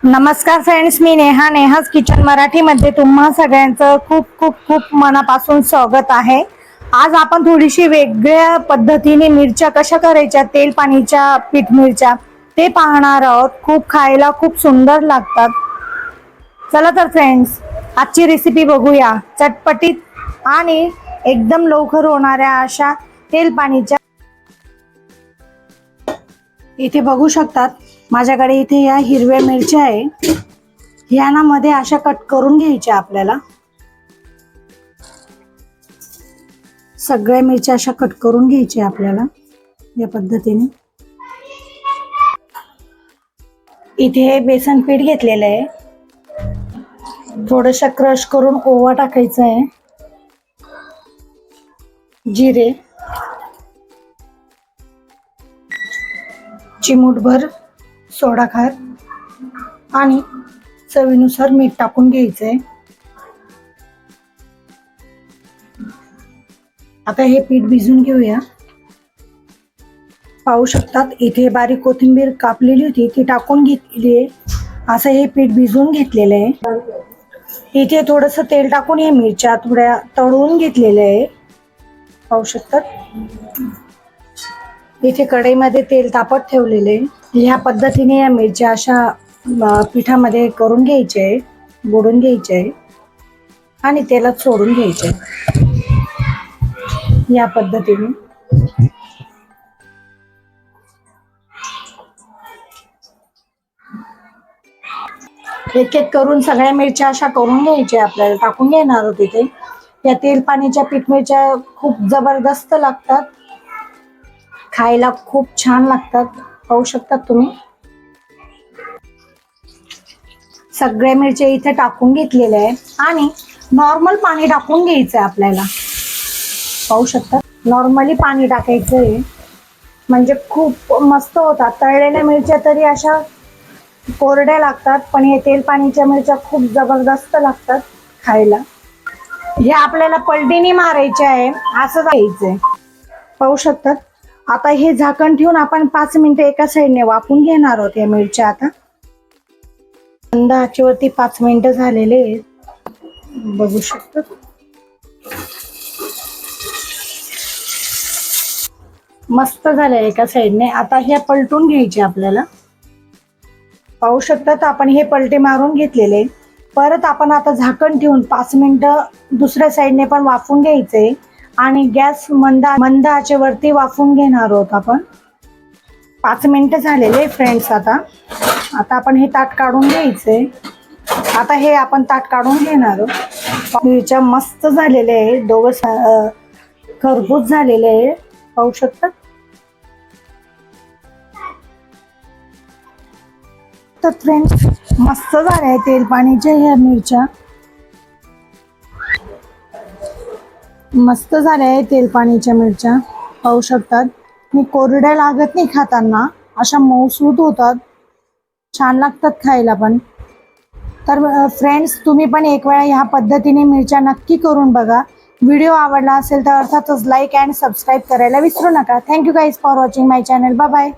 नमस्कार फ्रेंड्स मी नेहा. नेहाच किचन मराठीमध्ये तुम्हा सगळ्यांचं खूप खूप खूप मनापासून स्वागत आहे. आज आपण थोडीशी वेगळ्या पद्धतीने मिरच्या कशा करायच्या तेल पाणीच्या पीठ मिरच्या ते पाहणार आहोत. खूप खायला खूप सुंदर लागतात. चला तर फ्रेंड्स आजची रेसिपी बघूया. चटपटीत आणि एकदम लवकर होणाऱ्या अशा तेल पाणीच्या इथे बघू शकतात. माझ्याकडे इथे या हिरव्या मिरच्या आहे. ह्या ना मध्ये अशा कट करून घ्यायच्या आपल्याला. सगळ्या मिरच्या अशा कट करून घ्यायच्या आपल्याला या पद्धतीने. इथे बेसन पीठ घेतलेलं आहे. थोडस क्रश करून ओवा टाकायचा आहे. जिरे. चिमूटभर सोडा खार आणि चवीनुसार मीठ टाकून घ्यायचंय. आता हे पीठ भिजून घेऊया. पाहू शकतात इथे बारीक कोथिंबीर कापलेली होती ती टाकून घेतलेली आहे. असं हे पीठ भिजवून घेतलेलं आहे. इथे थोडस तेल टाकून हे मिरच्या थोड्या तळून घेतलेल्या आहे. पाहू शकतात? इथे कढईमध्ये तेल तापत ठेवलेले ह्या पद्धतीने या मिरच्या अशा पिठामध्ये करून घ्यायचे बुडून घ्यायचे आणि तेलात सोडून घ्यायचे या पद्धतीने. एक एक करून सगळ्या मिरच्या अशा करून घ्यायच्या आपल्याला. टाकून घेणार होते ते या तेल पाण्याच्या पीठ मिरच्या खूप जबरदस्त लागतात. खायला खूप छान लागतात. पाहू शकतात तुम्ही. सगळ्या मिरच्या इथे टाकून घेतलेल्या आहे आणि नॉर्मल पाणी टाकून घ्यायचं आहे आपल्याला. पाहू शकतात नॉर्मली पाणी टाकायचं आहे म्हणजे खूप मस्त होतात. तळलेल्या मिरच्या तरी अशा कोरड्या लागतात पण हे तेल पाणीच्या मिरच्या खूप जबरदस्त लागतात खायला. हे आपल्याला पलटीनी मारायचे आहे. असं जायचंय. पाहू शकतात आता हे झाकण ठेवून आपण पाच मिनिटं एका साईडने वाफून घेणार आहोत या मिरच्या आता. थंड आचेवरती पाच मिनिटं झालेले आहेत. बघू शकतात मस्त झाले एका साईडने. आता हे पलटून घ्यायचे आपल्याला. पाहू शकतात आपण हे पलटे मारून घेतलेले. परत आपण आता झाकण ठेवून पाच मिनिटं दुसऱ्या साईडने पण वाफून घ्यायचे. आणि गॅस मंद मंदाचे वरती वाफून घेणार आहोत आपण. पाच मिनिटं झालेले फ्रेंड्स आता. आता आपण हे ताट काढून घ्यायचे. आता हे आपण ताट काढून घेणार आहोत. मिरच्या मस्त झालेले आहे दोघं खरबूज झालेले आहे. पाहू शकतात तर फ्रेंड्स मस्त झाल्या आहे तेल पाणीच्या ह्या मिरच्या. मस्त झाल्या आहे तेलपाणीच्या मिरच्या. पाहू शकतात. मी कोरड्या लागत नाही खाताना. अशा मऊसूत होतात. छान लागतात खायला पण. तर फ्रेंड्स तुम्ही पण एक वेळा ह्या पद्धतीने मिरच्या नक्की करून बघा. व्हिडिओ आवडला असेल तर अर्थातच लाईक अँड सबस्क्राईब करायला विसरू नका. Thank you guys for watching my channel bye